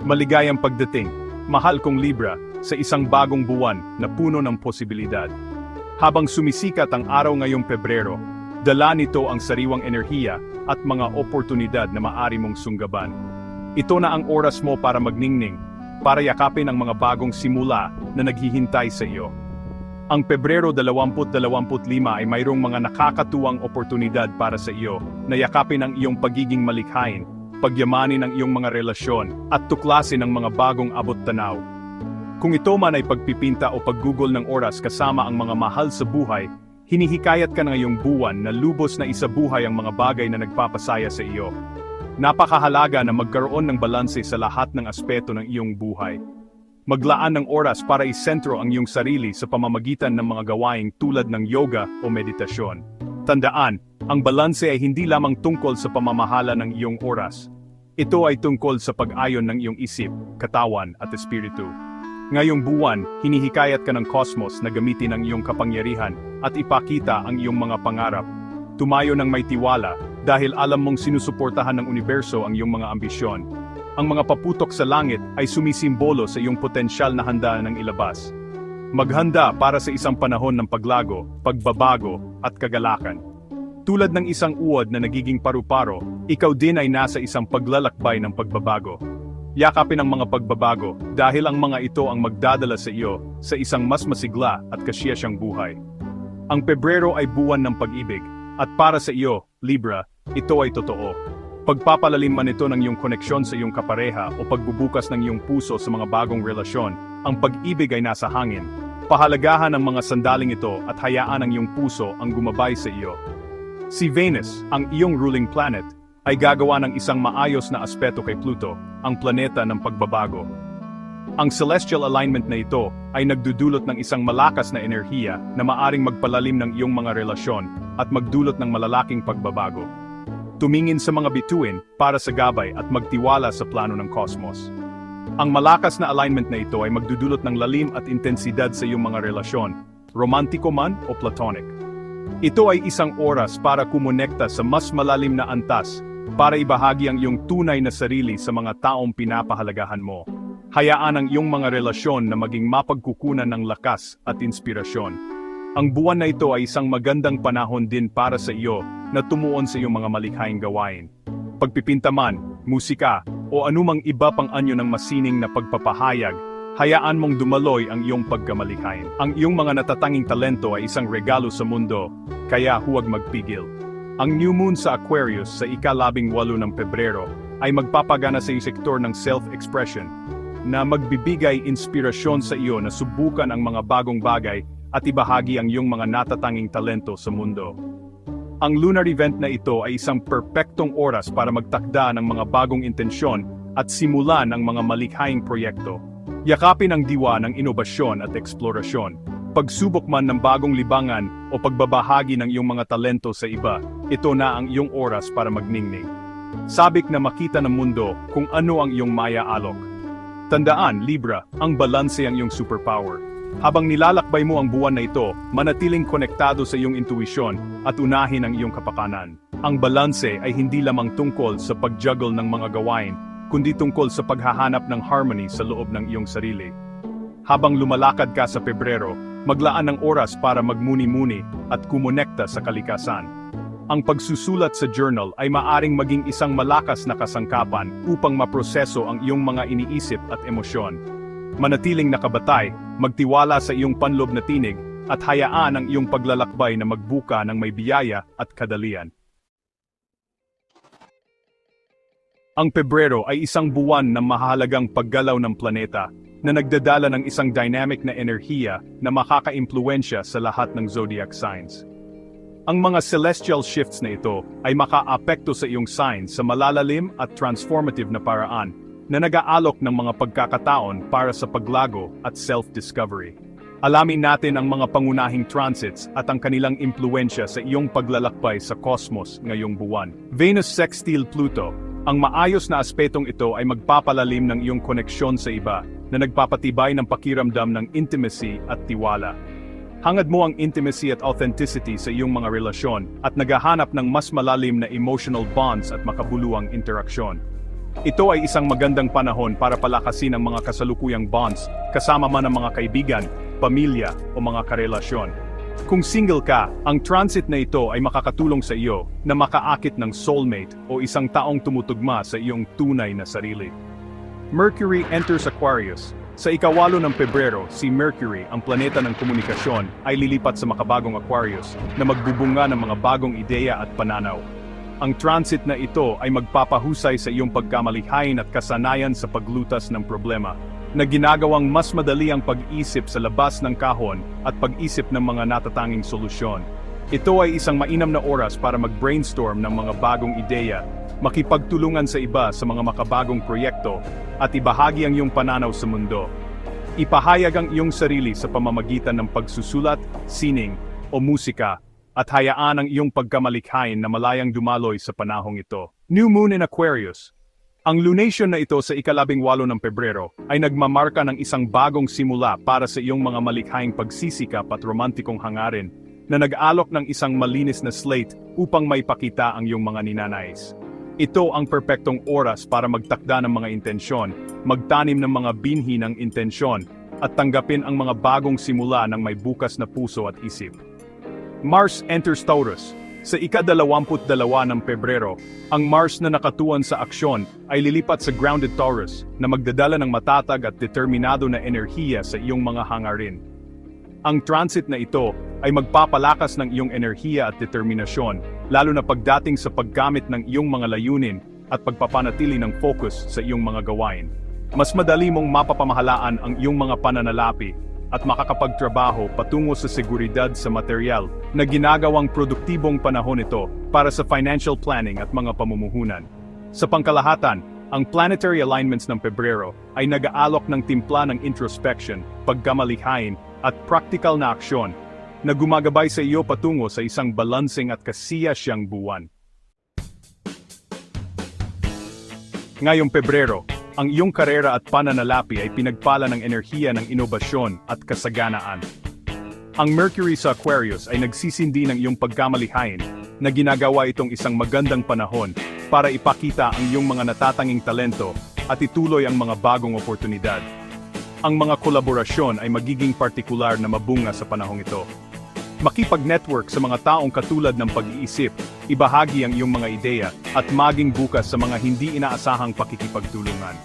Maligayang pagdating, mahal kong Libra, sa isang bagong buwan na puno ng posibilidad. Habang sumisikat ang araw ngayong Pebrero, dala nito ang sariwang enerhiya at mga oportunidad na maari mong sunggaban. Ito na ang oras mo para magningning, para yakapin ang mga bagong simula na naghihintay sa iyo. Ang Pebrero 2025 ay mayroong mga nakakatuwang oportunidad para sa iyo na yakapin ang iyong pagiging malikhain, pagyamanin ang iyong mga relasyon, at tuklasin ang mga bagong abot-tanaw. Kung ito man ay pagpipinta o paggugol ng oras kasama ang mga mahal sa buhay, hinihikayat ka na ngayong buwan na lubos na isabuhay ang mga bagay na nagpapasaya sa iyo. Napakahalaga na magkaroon ng balanse sa lahat ng aspeto ng iyong buhay. Maglaan ng oras para isentro ang iyong sarili sa pamamagitan ng mga gawaing tulad ng yoga o meditasyon. Tandaan, ang balanse ay hindi lamang tungkol sa pamamahala ng iyong oras. Ito ay tungkol sa pag-ayon ng iyong isip, katawan at espiritu. Ngayong buwan, hinihikayat ka ng kosmos na gamitin ang iyong kapangyarihan at ipakita ang iyong mga pangarap. Tumayo ng may tiwala dahil alam mong sinusuportahan ng universo ang iyong mga ambisyon. Ang mga paputok sa langit ay sumisimbolo sa iyong potensyal na handa ng ilabas. Maghanda para sa isang panahon ng paglago, pagbabago, at kagalakan. Tulad ng isang uod na nagiging paru-paro, ikaw din ay nasa isang paglalakbay ng pagbabago. Yakapin ang mga pagbabago dahil ang mga ito ang magdadala sa iyo sa isang mas masigla at kasiyasyang buhay. Ang Pebrero ay buwan ng pag-ibig, at para sa iyo, Libra, ito ay totoo. Pagpapalalim man ito ng iyong koneksyon sa iyong kapareha o pagbubukas ng iyong puso sa mga bagong relasyon, ang pag-ibig ay nasa hangin. Pahalagahan ang mga sandaling ito at hayaan ang iyong puso ang gumabay sa iyo. Si Venus, ang iyong ruling planet, ay gagawa ng isang maayos na aspeto kay Pluto, ang planeta ng pagbabago. Ang celestial alignment na ito ay nagdudulot ng isang malakas na enerhiya na maaring magpalalim ng iyong mga relasyon at magdulot ng malalaking pagbabago. Tumingin sa mga bituin para sa gabay at magtiwala sa plano ng kosmos. Ang malakas na alignment na ito ay magdudulot ng lalim at intensidad sa iyong mga relasyon, romantiko man o platonic. Ito ay isang oras para kumonekta sa mas malalim na antas, para ibahagi ang iyong tunay na sarili sa mga taong pinapahalagahan mo. Hayaan ang iyong mga relasyon na maging mapagkukunan ng lakas at inspirasyon. Ang buwan na ito ay isang magandang panahon din para sa iyo na tumuon sa iyong mga malikhaing gawain. Pagpipinta man, musika, o anumang iba pang anyo ng masining na pagpapahayag, hayaan mong dumaloy ang iyong pagkamalikhain. Ang iyong mga natatanging talento ay isang regalo sa mundo, kaya huwag magpigil. Ang new moon sa Aquarius sa ikalabing walo ng Pebrero ay magpapagana sa iyong sektor ng self-expression na magbibigay inspirasyon sa iyo na subukan ang mga bagong bagay at ibahagi ang iyong mga natatanging talento sa mundo. Ang lunar event na ito ay isang perpektong oras para magtakda ng mga bagong intensyon at simulan ang mga malikhaing proyekto. Yakapin ang diwa ng inobasyon at eksplorasyon. Pagsubok man ng bagong libangan o pagbabahagi ng iyong mga talento sa iba, ito na ang iyong oras para magningning. Sabik na makita ng mundo kung ano ang iyong maya alok. Tandaan, Libra, ang balanse ang iyong superpower. Habang nilalakbay mo ang buwan na ito, manatiling konektado sa iyong intuisyon at unahin ang iyong kapakanan. Ang balanse ay hindi lamang tungkol sa pagjuggle ng mga gawain, kundi tungkol sa paghahanap ng harmony sa loob ng iyong sarili. Habang lumalakad ka sa Pebrero, maglaan ng oras para magmuni-muni at kumonekta sa kalikasan. Ang pagsusulat sa journal ay maaring maging isang malakas na kasangkapan upang maproseso ang iyong mga iniisip at emosyon. Manatiling nakabatay, magtiwala sa iyong panlob na tinig, at hayaan ang iyong paglalakbay na magbuka ng may biyaya at kadalian. Ang Pebrero ay isang buwan ng mahalagang paggalaw ng planeta na nagdadala ng isang dynamic na enerhiya na makakaimpluensya sa lahat ng zodiac signs. Ang mga celestial shifts na ito ay makaapekto sa iyong sign sa malalalim at transformative na paraan na nag-aalok ng mga pagkakataon para sa paglago at self-discovery. Alamin natin ang mga pangunahing transits at ang kanilang impluensya sa iyong paglalakbay sa cosmos ngayong buwan. Venus sextile Pluto, ang maayos na aspetong ito ay magpapalalim ng iyong koneksyon sa iba na nagpapatibay ng pakiramdam ng intimacy at tiwala. Hangad mo ang intimacy at authenticity sa iyong mga relasyon at naghahanap ng mas malalim na emotional bonds at makabuluhang interaksyon. Ito ay isang magandang panahon para palakasin ang mga kasalukuyang bonds kasama man ang mga kaibigan, pamilya o mga karelasyon. Kung single ka, ang transit na ito ay makakatulong sa iyo na makaakit ng soulmate o isang taong tumutugma sa iyong tunay na sarili. Mercury enters Aquarius. Sa ikawalo ng Pebrero, si Mercury, ang planeta ng komunikasyon, ay lilipat sa makabagong Aquarius na magbubunga ng mga bagong ideya at pananaw. Ang transit na ito ay magpapahusay sa iyong pagkamalihain at kasanayan sa paglutas ng problema, na ginagawang mas madali ang pag-isip sa labas ng kahon at pag-isip ng mga natatanging solusyon. Ito ay isang mainam na oras para mag-brainstorm ng mga bagong ideya, makipagtulungan sa iba sa mga makabagong proyekto, at ibahagi ang iyong pananaw sa mundo. Ipahayag ang iyong sarili sa pamamagitan ng pagsusulat, sining, o musika, at hayaan ang iyong pagkamalikhain na malayang dumaloy sa panahong ito. New Moon in Aquarius Ang lunation na ito sa ikalabing walo ng Pebrero ay nagmamarka ng isang bagong simula para sa iyong mga malikhaing pagsisikap at romantikong hangarin na nag-alok ng isang malinis na slate upang maipakita ang iyong mga ninanais. Ito ang perpektong oras para magtakda ng mga intensyon, magtanim ng mga binhi ng intensyon, at tanggapin ang mga bagong simula ng may bukas na puso at isip. Mars enters Taurus. Sa ikadalawamput dalawa ng Pebrero, ang Mars na nakatuon sa aksyon ay lilipat sa grounded Taurus na magdadala ng matatag at determinado na enerhiya sa iyong mga hangarin. Ang transit na ito ay magpapalakas ng iyong enerhiya at determinasyon, lalo na pagdating sa paggamit ng iyong mga layunin at pagpapanatili ng focus sa iyong mga gawain. Mas madali mong mapapamahalaan ang iyong mga pananalapi at makakapagtrabaho patungo sa seguridad sa material na ginagawang produktibong panahon ito para sa financial planning at mga pamumuhunan. Sa pangkalahatan, ang planetary alignments ng Pebrero ay nag-aalok ng timpla ng introspection, pagkamalihain, at practical na aksyon na gumagabay sa iyo patungo sa isang balansing at kasiyasyang buwan. Ngayong Pebrero, ang iyong karera at pananalapi ay pinagpala ng enerhiya ng inobasyon at kasaganaan. Ang Mercury sa Aquarius ay nagsisindi ng iyong pagkamalihain na ginagawa itong isang magandang panahon para ipakita ang iyong mga natatanging talento at ituloy ang mga bagong oportunidad. Ang mga kolaborasyon ay magiging partikular na mabunga sa panahong ito. Makipag-network sa mga taong katulad ng pag-iisip, ibahagi ang iyong mga ideya, at maging bukas sa mga hindi inaasahang pakikipagtulungan.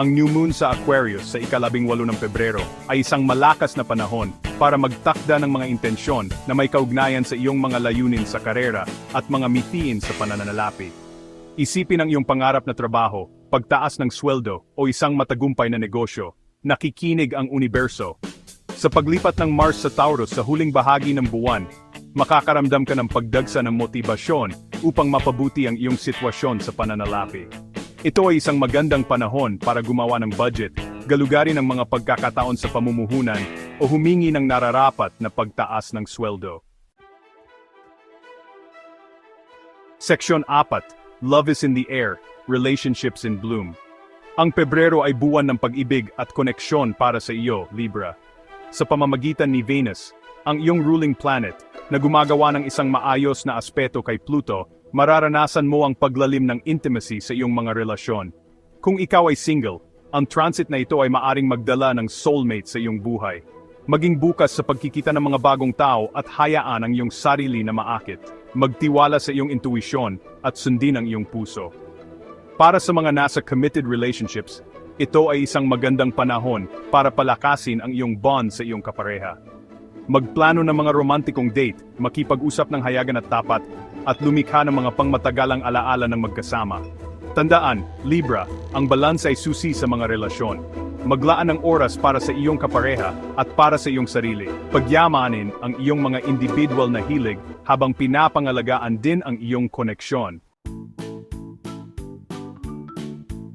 Ang New Moon sa Aquarius sa ikalabing walo ng Pebrero ay isang malakas na panahon para magtakda ng mga intensyon na may kaugnayan sa iyong mga layunin sa karera at mga mitiin sa pananalapi. Isipin ang iyong pangarap na trabaho, pagtaas ng sweldo o isang matagumpay na negosyo, nakikinig ang universo sa paglipat ng Mars sa Taurus sa huling bahagi ng buwan, makakaramdam ka ng pagdagsa ng motibasyon upang mapabuti ang iyong sitwasyon sa pananalapi. Ito ay isang magandang panahon para gumawa ng budget, galugarin ang mga pagkakataon sa pamumuhunan, o humingi ng nararapat na pagtaas ng sweldo. Seksyon 4, Love is in the Air, Relationships in Bloom. Ang Pebrero ay buwan ng pag-ibig at koneksyon para sa iyo, Libra sa pamamagitan ni Venus, ang iyong ruling planet, na gumagawa ng isang maayos na aspeto kay Pluto, mararanasan mo ang paglalim ng intimacy sa iyong mga relasyon. Kung ikaw ay single, ang transit na ito ay maaring magdala ng soulmate sa iyong buhay. Maging bukas sa pagkikita ng mga bagong tao at hayaan ang iyong sarili na maakit. Magtiwala sa iyong intuisyon at sundin ang iyong puso. Para sa mga nasa committed relationships, ito ay isang magandang panahon para palakasin ang iyong bond sa iyong kapareha. Magplano ng mga romantikong date, makipag-usap ng hayagan at tapat, at lumikha ng mga pangmatagalang alaala ng magkasama. Tandaan, Libra, ang balanse ay susi sa mga relasyon. Maglaan ng oras para sa iyong kapareha at para sa iyong sarili. Pagyamanin ang iyong mga individual na hilig habang pinapangalagaan din ang iyong koneksyon.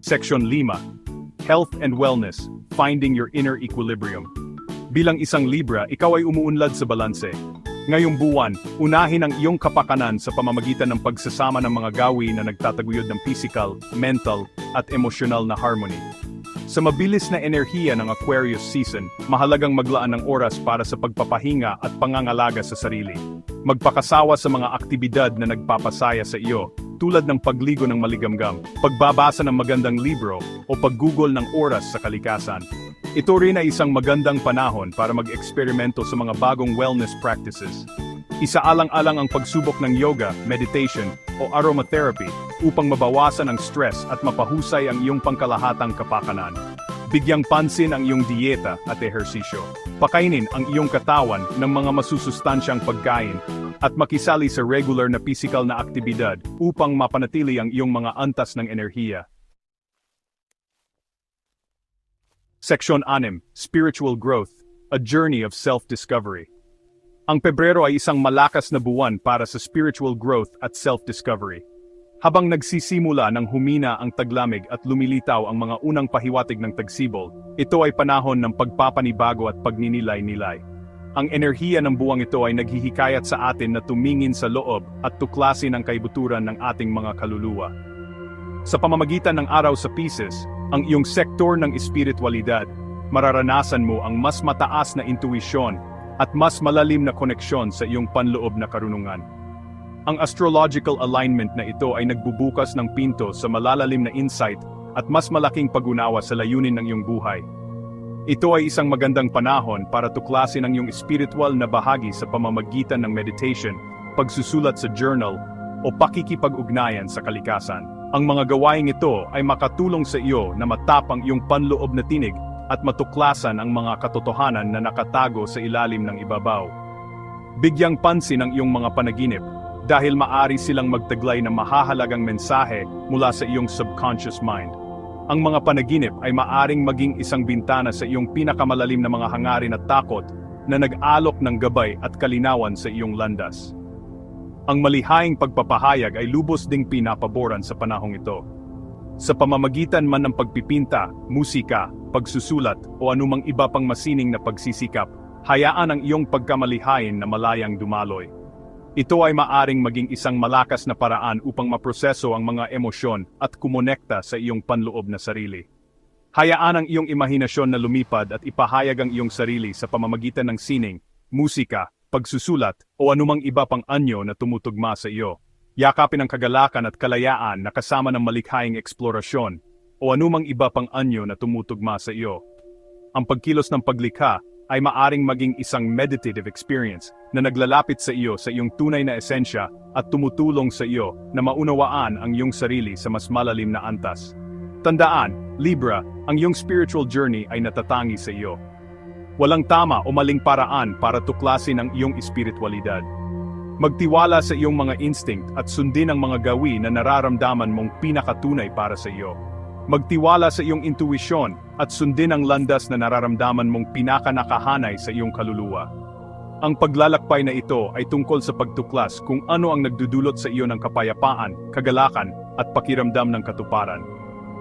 Section 5 Health and Wellness, Finding Your Inner Equilibrium. Bilang isang Libra, ikaw ay umuunlad sa balanse. Ngayong buwan, unahin ang iyong kapakanan sa pamamagitan ng pagsasama ng mga gawi na nagtataguyod ng physical, mental, at emosyonal na harmony. Sa mabilis na enerhiya ng Aquarius season, mahalagang maglaan ng oras para sa pagpapahinga at pangangalaga sa sarili. Magpakasawa sa mga aktibidad na nagpapasaya sa iyo, tulad ng pagligo ng maligamgam, pagbabasa ng magandang libro, o paggugol ng oras sa kalikasan. Ito rin ay isang magandang panahon para mag-eksperimento sa mga bagong wellness practices. Isaalang-alang ang pagsubok ng yoga, meditation, o aromatherapy upang mabawasan ang stress at mapahusay ang iyong pangkalahatang kapakanan. Bigyang pansin ang iyong dieta at ehersisyo. Pakainin ang iyong katawan ng mga masusustansyang pagkain at makisali sa regular na physical na aktibidad upang mapanatili ang iyong mga antas ng enerhiya. Section 6, Spiritual Growth, A Journey of Self-Discovery. Ang Pebrero ay isang malakas na buwan para sa spiritual growth at self-discovery. Habang nagsisimula ng humina ang taglamig at lumilitaw ang mga unang pahiwatig ng tagsibol, ito ay panahon ng pagpapanibago at pagninilay-nilay. Ang enerhiya ng buwang ito ay naghihikayat sa atin na tumingin sa loob at tuklasin ang kaibuturan ng ating mga kaluluwa. Sa pamamagitan ng araw sa Pisces, ang iyong sektor ng espiritualidad, mararanasan mo ang mas mataas na intuisyon at mas malalim na koneksyon sa iyong panloob na karunungan. Ang astrological alignment na ito ay nagbubukas ng pinto sa malalalim na insight at mas malaking pag-unawa sa layunin ng iyong buhay. Ito ay isang magandang panahon para tuklasin ang iyong spiritual na bahagi sa pamamagitan ng meditation, pagsusulat sa journal, o pakikipag-ugnayan sa kalikasan. Ang mga gawaing ito ay makatulong sa iyo na matapang iyong panloob na tinig at matuklasan ang mga katotohanan na nakatago sa ilalim ng ibabaw. Bigyang pansin ang iyong mga panaginip dahil maari silang magtaglay ng mahahalagang mensahe mula sa iyong subconscious mind. Ang mga panaginip ay maaring maging isang bintana sa iyong pinakamalalim na mga hangarin at takot na nag-alok ng gabay at kalinawan sa iyong landas. Ang malihaying pagpapahayag ay lubos ding pinapaboran sa panahong ito. Sa pamamagitan man ng pagpipinta, musika, pagsusulat o anumang iba pang masining na pagsisikap, hayaan ang iyong pagkamalihayin na malayang dumaloy. Ito ay maaring maging isang malakas na paraan upang maproseso ang mga emosyon at kumonekta sa iyong panloob na sarili. Hayaan ang iyong imahinasyon na lumipad at ipahayag ang iyong sarili sa pamamagitan ng sining, musika, pagsusulat, o anumang iba pang anyo na tumutugma sa iyo. Yakapin ang kagalakan at kalayaan na kasama ng malikhaing eksplorasyon, o anumang iba pang anyo na tumutugma sa iyo. Ang pagkilos ng paglikha ay maaring maging isang meditative experience na naglalapit sa iyo sa iyong tunay na esensya at tumutulong sa iyo na maunawaan ang iyong sarili sa mas malalim na antas. Tandaan, Libra, ang iyong spiritual journey ay natatangi sa iyo. Walang tama o maling paraan para tuklasin ang iyong espiritualidad. Magtiwala sa iyong mga instinct at sundin ang mga gawi na nararamdaman mong pinakatunay para sa iyo. Magtiwala sa iyong intuisyon at sundin ang landas na nararamdaman mong pinakanakahanay sa iyong kaluluwa. Ang paglalakbay na ito ay tungkol sa pagtuklas kung ano ang nagdudulot sa iyo ng kapayapaan, kagalakan, at pakiramdam ng katuparan.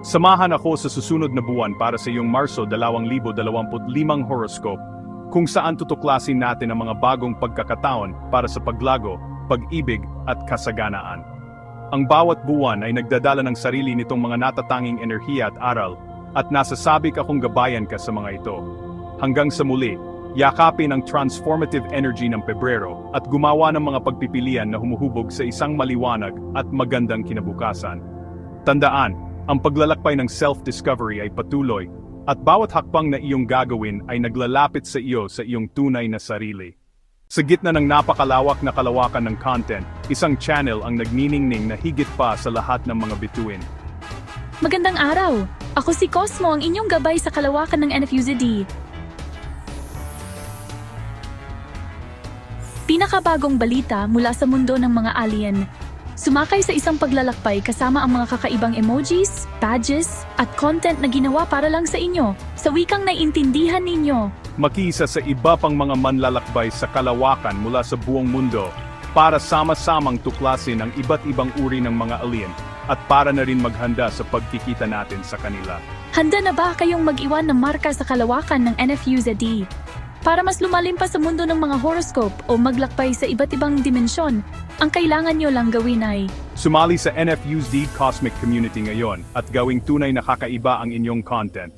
Samahan ako sa susunod na buwan para sa iyong Marso 2025 horoscope kung saan tutuklasin natin ang mga bagong pagkakataon para sa paglago, pag-ibig at kasaganaan. Ang bawat buwan ay nagdadala ng sarili nitong mga natatanging enerhiya at aral, at nasasabik akong gabayan ka sa mga ito. Hanggang sa muli, yakapin ang transformative energy ng Pebrero at gumawa ng mga pagpipilian na humuhubog sa isang maliwanag at magandang kinabukasan. Tandaan, ang paglalakbay ng self-discovery ay patuloy, at bawat hakbang na iyong gagawin ay naglalapit sa iyo sa iyong tunay na sarili. Sa gitna ng napakalawak na kalawakan ng content, isang channel ang nagniningning na higit pa sa lahat ng mga bituin. Magandang araw! Ako si Cosmo, ang inyong gabay sa kalawakan ng NFUZD. Pinakabagong balita mula sa mundo ng mga alien. Sumakay sa isang paglalakbay kasama ang mga kakaibang emojis, badges, at content na ginawa para lang sa inyo, sa wikang naiintindihan ninyo. Makisa sa iba pang mga manlalakbay sa kalawakan mula sa buong mundo para sama-samang tuklasin ang iba't ibang uri ng mga alien at para na rin maghanda sa pagkikita natin sa kanila. Handa na ba kayong mag-iwan ng marka sa kalawakan ng NFUZD? Para mas lumalim pa sa mundo ng mga horoscope o maglakbay sa iba't ibang dimensyon, ang kailangan nyo lang gawin ay Sumali sa NFUSD Cosmic Community ngayon at gawing tunay na kakaiba ang inyong content.